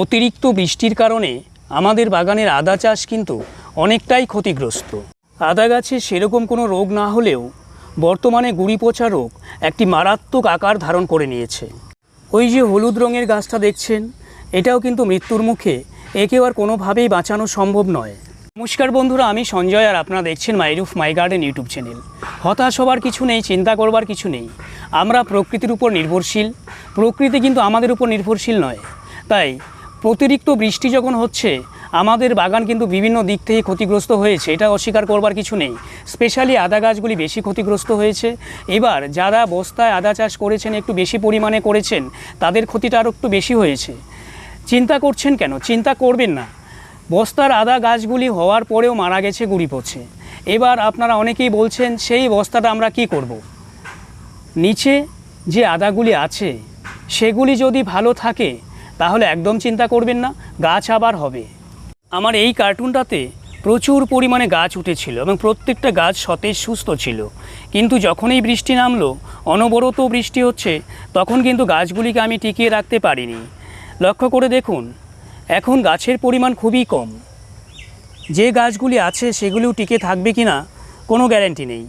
অতিরিক্ত বৃষ্টির কারণে আমাদের বাগানের আদা চাষ কিন্তু অনেকটাই ক্ষতিগ্রস্ত। আদা গাছে সেরকম কোনো রোগ না হলেও বর্তমানে গুড়ি পচা রোগ একটি মারাত্মক আকার ধারণ করে নিয়েছে। ওই যে হলুদ রঙের গাছটা দেখছেন, এটাও কিন্তু মৃত্যুর মুখে একেও আর কোনোভাবেই বাঁচানো সম্ভব নয়। নমস্কার বন্ধুরা, আমি সঞ্জয় আর আপনারা দেখছেন my roof my garden YouTube channel. হতাশ হবার কিছু নেই, চিন্তা করবার কিছু নেই। আমরা প্রকৃতির উপর নির্ভরশীল। প্রকৃতি কিন্তু আমাদের উপর নির্ভরশীল নয়। তাই অতিরিক্ত বৃষ্টি যখন হচ্ছে, আমাদের বাগান কিন্তু বিভিন্ন দিক থেকে ক্ষতিগ্রস্ত হয়েছে। এটা অস্বীকার করবার কিছু নেই। স্পেশালি আদা গাছগুলি বেশি ক্ষতিগ্রস্ত হয়েছে। এবার যারা বস্তায় আদা চাষ করেছেন, একটু বেশি পরিমাণে করেছেন, তাদের ক্ষতিটা আরও একটু বেশি হয়েছে। চিন্তা করছেন কেন? চিন্তা করবেন না। বস্তার আদা গাছগুলি হওয়ার পরেও মারা গেছে গুড়ি পচে। এবার আপনারা অনেকেই বলছেন, সেই বস্তাটা আমরা কি করব। নিচে যে আদাগুলি আছে, সেগুলি যদি ভালো থাকে তাহলে একদম চিন্তা করবেন না, গাছ আবার হবে। আমার এই কার্টুনটাতে প্রচুর পরিমাণে গাছ উঠেছিল এবং প্রত্যেকটা গাছ সতেজ সুস্থ ছিল। কিন্তু যখনই বৃষ্টি নামলো, অনবরত বৃষ্টি হচ্ছে, তখন কিন্তু গাছগুলিকে আমি টিকিয়ে রাখতে পারিনি। লক্ষ্য করে দেখুন, এখন গাছের পরিমাণ খুবই কম। যে গাছগুলি আছে, সেগুলিও টিকে থাকবে কি না কোনো গ্যারেন্টি নেই।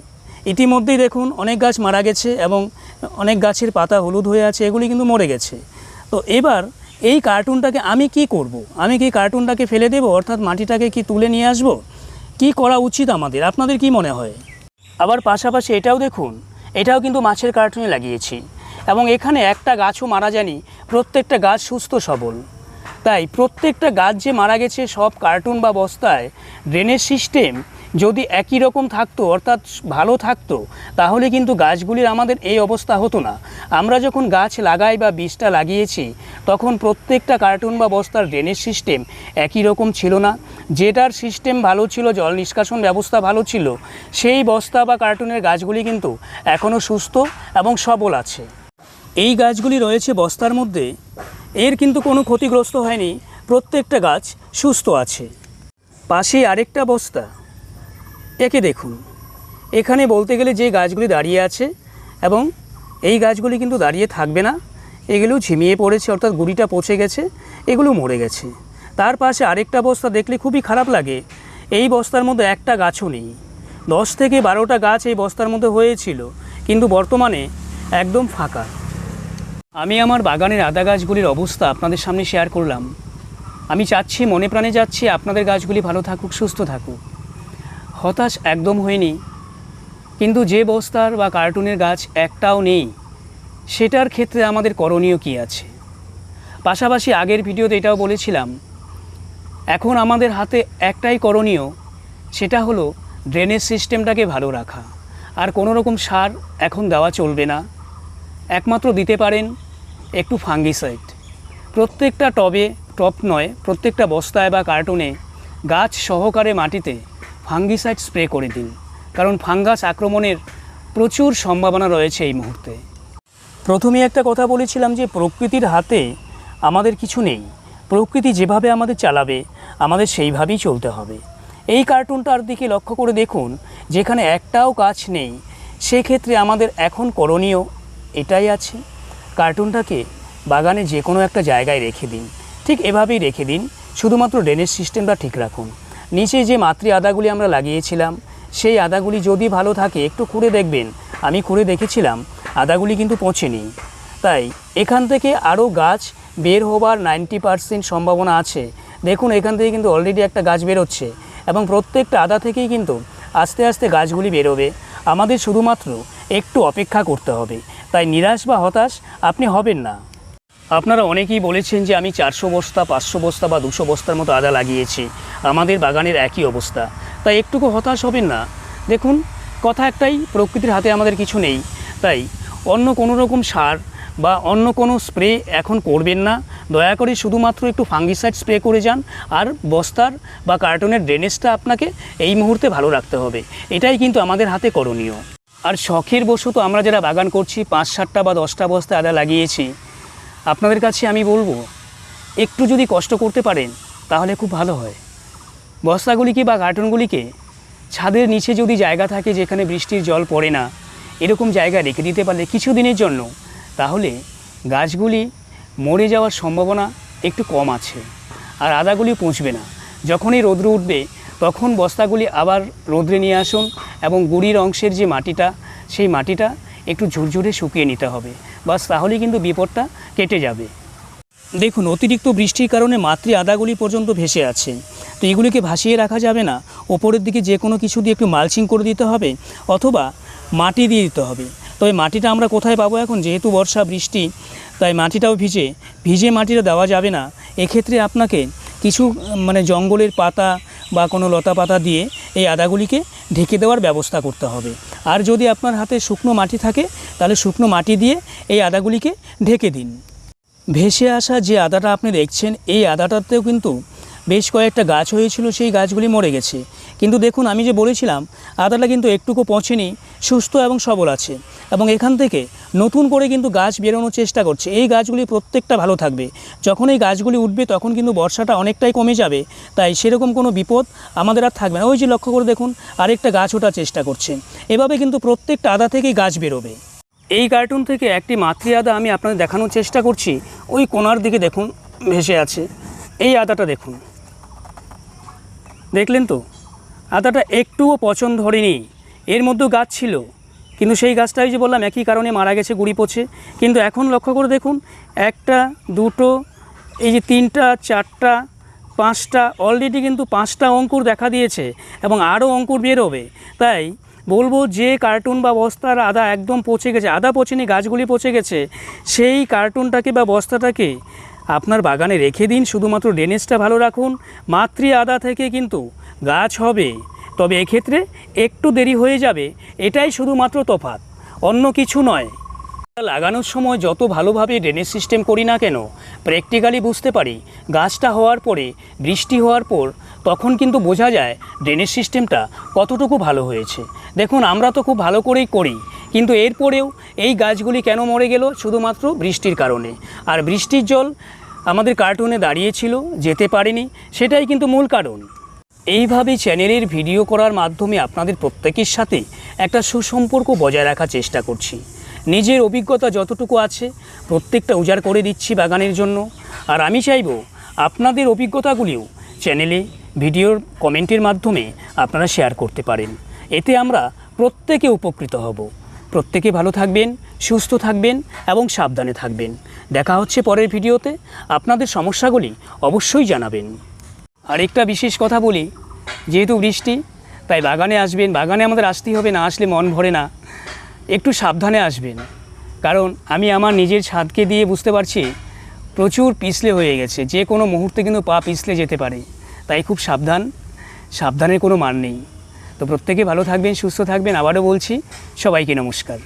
ইতিমধ্যেই দেখুন, অনেক গাছ মারা গেছে এবং অনেক গাছের পাতা হলুদ হয়ে আছে, এগুলি কিন্তু মরে গেছে। তো এবার এই কার্টুনটাকে আমি কি করব। আমি কি কার্টুনটাকে ফেলে দেবো? অর্থাৎ মাটিটাকে কি তুলে নিয়ে আসব? কি করা উচিত আমাদের? আপনাদের কি মনে হয়? আবার পাশাপাশি এটাও দেখুন, এটাও কিন্তু মাছের কার্টুনে লাগিয়েছি এবং এখানে একটা গাছও মারা যায়নি, প্রত্যেকটা গাছ সুস্থ সবল। তাই প্রত্যেকটা গাছ যে মারা গেছে সব কার্টুন বা বস্তায় ড্রেনের সিস্টেম যদি একই রকম থাকতো, অর্থাৎ ভালো থাকতো, তাহলে কিন্তু গাছগুলির আমাদের এই অবস্থা হতো না। আমরা যখন গাছ লাগাই বা বীজটা লাগিয়েছি, তখন প্রত্যেকটা কার্টুন বা বস্তার ড্রেনেজ সিস্টেম একই রকম ছিল না। যেটার সিস্টেম ভালো ছিল, জল নিষ্কাশন ব্যবস্থা ভালো ছিল, সেই বস্তা বা কার্টুনের গাছগুলি কিন্তু এখনও সুস্থ এবং সবল আছে। এই গাছগুলি রয়েছে বস্তার মধ্যে। এর কিন্তু কোনো ক্ষতিগ্রস্ত হয়নি। প্রত্যেকটা গাছ সুস্থ আছে। পাশে আরেকটা বস্তা। একে দেখুন। এখানে বলতে গেলে যে গাছগুলি দাঁড়িয়ে আছে এবং এই গাছগুলি কিন্তু দাঁড়িয়ে থাকবে না, এগুলো ঝিমিয়ে পড়েছে, অর্থাৎ গুড়িটা পচে গেছে, এগুলো মরে গেছে। তার পাশে আরেকটা বস্তা দেখলে খুবই খারাপ লাগে। এই বস্তার মধ্যে একটা গাছও নেই। দশ থেকে বারোটা গাছ এই বস্তার মধ্যে হয়েছিল, কিন্তু বর্তমানে একদম ফাঁকা। আমি আমার বাগানের আদা গাছগুলির অবস্থা আপনাদের সামনে শেয়ার করলাম। আমি চাচ্ছি, মনে প্রাণে যাচ্ছি আপনাদের গাছগুলি ভালো থাকুক, সুস্থ থাকুক। হতাশ একদম হয়নি। কিন্তু যে বস্তার বা কার্টুনের গাছ একটাও নেই, সেটার ক্ষেত্রে আমাদের করণীয় কী আছে? পাশাপাশি আগের ভিডিওতে এটাও বলেছিলাম, এখন আমাদের হাতে একটাই করণীয়, সেটা হলো ড্রেনেজ সিস্টেমটাকে ভালো রাখা। আর কোনো রকম সার এখন দেওয়া চলবে না। একমাত্র দিতে পারেন একটু ফাঙ্গিসাইড। প্রত্যেকটা টবে, টপ নয়, প্রত্যেকটা বস্তায় বা কার্টুনে গাছ সহকারে মাটিতে ফাঙ্গিসাইড স্প্রে করে দিন, কারণ ফাঙ্গাস আক্রমণের প্রচুর সম্ভাবনা রয়েছে এই মুহূর্তে। প্রথমে একটা কথা বলেছিলাম যে প্রকৃতির হাতে আমাদের কিছু নেই। প্রকৃতি যেভাবে আমাদের চালাবে, আমাদের সেইভাবেই চলতে হবে। এই কার্টুনটার দিকে লক্ষ্য করে দেখুন, যেখানে একটাও গাছ নেই, সেক্ষেত্রে আমাদের এখন করণীয় এটাই আছে। কার্টুনটাকে বাগানে যে কোনো একটা জায়গায় রেখে দিন, ঠিক এভাবেই রেখে দিন, শুধুমাত্র ড্রেনেজ সিস্টেমটা ঠিক রাখুন। নিচে যে মাতৃ আদাগুলি আমরা লাগিয়েছিলাম, সেই আদাগুলি যদি ভালো থাকে, একটু খুঁড়ে দেখবেন। আমি খুঁড়ে দেখেছিলাম, আদাগুলি কিন্তু পচেনি। তাই এখান থেকে আরও গাছ বের হবার নাইনটি পারসেন্ট সম্ভাবনা আছে। দেখুন, এখান থেকে কিন্তু অলরেডি একটা গাছ বেরোচ্ছে এবং প্রত্যেকটা আদা থেকেই কিন্তু আস্তে আস্তে গাছগুলি বেরোবে। আমাদের শুধুমাত্র একটু অপেক্ষা করতে হবে। তাই নিরাশ বা হতাশ আপনি হবেন না। আপনারা অনেকেই বলেছেন যে আমি চারশো বস্তা, পাঁচশো বস্তা বা দুশো বস্তার মতো আদা লাগিয়েছি। আমাদের বাগানের একই অবস্থা। তাই একটুকু হতাশ হবেন না। দেখুন, কথা একটাই, প্রকৃতির হাতে আমাদের কিছু নেই। তাই অন্য কোনো রকম সার বা অন্য কোনো স্প্রে এখন করবেন না। দয়া করে শুধুমাত্র একটু ফাঙ্গিসাইড স্প্রে করে যান। আর বস্তার বা কার্টনের ড্রেনেজটা আপনাকে এই মুহূর্তে ভালো রাখতে হবে। এটাই কিন্তু আমাদের হাতে করণীয়। আর শখের বশত আমরা যারা বাগান করছি, পাঁচ সাতটা বা দশটা বস্তা আদা লাগিয়েছি, আপনাদের কাছে আমি বলব, একটু যদি কষ্ট করতে পারেন, তাহলে খুব ভালো হয়। বস্তাগুলিকে বা কার্টুনগুলিকে ছাদের নিচে যদি জায়গা থাকে যেখানে বৃষ্টির জল পড়ে না, এরকম জায়গা রেখে দিতে পারলে কিছু দিনের জন্য, তাহলে গাছগুলি মরে যাওয়ার সম্ভাবনা একটু কম আছে। আর আদাগুলি পচবে না। যখনই রোদ্র উঠবে, তখন বস্তাগুলি আবার রোদ্রে নিয়ে আসুন এবং গুড়ির অংশের যে মাটিটা, সেই মাটিটা একটু ঝুরঝুরে শুকিয়ে নিতে হবে। বাস তাহলেই কিন্তু বিপদটা কেটে যাবে। দেখুন, অতিরিক্ত বৃষ্টির কারণে মাতৃ আদাগুলি পর্যন্ত ভেসে আছে। তো এগুলিকে ভাসিয়ে রাখা যাবে না। ওপরের দিকে যে কোনো কিছু দিয়ে একটু মালচিং করে দিতে হবে অথবা মাটি দিয়ে দিতে হবে। তবে মাটিটা আমরা কোথায় পাবো এখন? যেহেতু বর্ষা, বৃষ্টি, তাই মাটিটাও ভিজে। ভিজে মাটিটা দেওয়া যাবে না। এক্ষেত্রে আপনাকে কিছু মানে জঙ্গলের পাতা বা কোনো লতা পাতা দিয়ে এই আদাগুলিকে ঢেকে দেওয়ার ব্যবস্থা করতে হবে। আর যদি আপনার হাতে শুকনো মাটি থাকে, তাহলে শুকনো মাটি দিয়ে এই আদাগুলিকে ঢেকে দিন। ভেসে আসা যে আদাটা আপনি দেখছেন, এই আদাটাতেও কিন্তু বেশ কয়েকটা গাছ হয়েছিল, সেই গাছগুলি মরে গেছে। কিন্তু দেখুন, আমি যে বলেছিলাম, আদাটা কিন্তু একটুকু পচেনি, সুস্থ এবং সবল আছে। এবং এখান থেকে নতুন করে কিন্তু গাছ বেরোনোর চেষ্টা করছে। এই গাছগুলি প্রত্যেকটা ভালো থাকবে। যখন এই গাছগুলি উঠবে, তখন কিন্তু বর্ষাটা অনেকটাই কমে যাবে। তাই সেরকম কোনো বিপদ আমাদের আর থাকবে না। ওই যে লক্ষ্য করে দেখুন, আরেকটা গাছ ওঠার চেষ্টা করছে। এভাবে কিন্তু প্রত্যেকটা আদা থেকেই গাছ বেরোবে। এই কার্টুন থেকে একটি মাতৃ আদা আমি আপনাদের দেখানোর চেষ্টা করছি। ওই কোনার দিকে দেখুন, ভেসে আছে। এই আদাটা দেখুন। দেখলেন তো? আদাটা একটুও পছন্দ ধরেনি এর মধ্যেও গাছ ছিল। কিন্তু সেই গাছটাই যে বললাম, একই কারণে মারা গেছে, গুড়ি পচে। কিন্তু এখন লক্ষ্য করে দেখুন, একটা, দুটো, এই যে তিনটা, চারটা, পাঁচটা অলরেডি কিন্তু পাঁচটা অঙ্কুর দেখা দিয়েছে এবং আরও অঙ্কুর বেরোবে। তাই বলব যে কার্টুন বা বস্তার আদা একদম পচে গেছে, আদা পচেনি, গাছগুলি পচে গেছে, সেই কার্টুনটাকে বা বস্তাটাকে আপনার বাগানে রেখে দিন, শুধুমাত্র ড্রেনেজটা ভালো রাখুন। মাতৃ আদা থেকে কিন্তু গাছ হবে। তবে এক্ষেত্রে একটু দেরি হয়ে যাবে, এটাই শুধুমাত্র তফাৎ। অন্য কিছু নয়। লাগানোর সময় যত ভালোভাবে ড্রেনেজ সিস্টেম করি না কেন, প্র্যাকটিক্যালি বুঝতে পারি, গাছটা হওয়ার পরে, বৃষ্টি হওয়ার পর, তখন কিন্তু বোঝা যায় ড্রেনেজ সিস্টেমটা কতটুকু ভালো হয়েছে। দেখুন, আমরা তো খুব ভালো করেই করি। কিন্তু এরপরেও এই গাছগুলি কেন মরে গেল? শুধুমাত্র বৃষ্টির কারণে। আর বৃষ্টির জল আমাদের কার্টুনে দাঁড়িয়েছিল, যেতে পারেনি, সেটাই কিন্তু মূল কারণ। এইভাবে চ্যানেলের ভিডিও করার মাধ্যমে আপনাদের প্রত্যেকের সাথে একটা সুসম্পর্ক বজায় রাখার চেষ্টা করছি। নিজের অভিজ্ঞতা যতটুকু আছে, প্রত্যেকটা উজাড় করে দিচ্ছি বাগানের জন্য। আর আমি চাইব আপনাদের অভিজ্ঞতাগুলিও চ্যানেলে ভিডিওর কমেন্টের মাধ্যমে আপনারা শেয়ার করতে পারেন। এতে আমরা প্রত্যেকে উপকৃত হব। প্রত্যেকে ভালো থাকবেন, সুস্থ থাকবেন এবং সাবধানে থাকবেন। দেখা হচ্ছে পরের ভিডিওতে। আপনাদের সমস্যাগুলি অবশ্যই জানাবেন। আরেকটা বিশেষ কথা বলি, যেহেতু বৃষ্টি, তাই বাগানে আসবেন, বাগানে আমাদের আসতেই হবে, না আসলে মন ভরে না। একটু সাবধানে আসবেন। কারণ আমি আমার নিজের ছাদকে দিয়ে বুঝতে পারছি, প্রচুর পিছলে হয়ে গেছে। যে কোনো মুহূর্তে কিন্তু পা পিছলে যেতে পারে। তাই খুব সাবধান, সাবধানের কোনো মান নেই। তো প্রত্যেকে ভালো থাকবেন সুস্থ থাকবেন আবারও বলছি সবাইকে নমস্কার।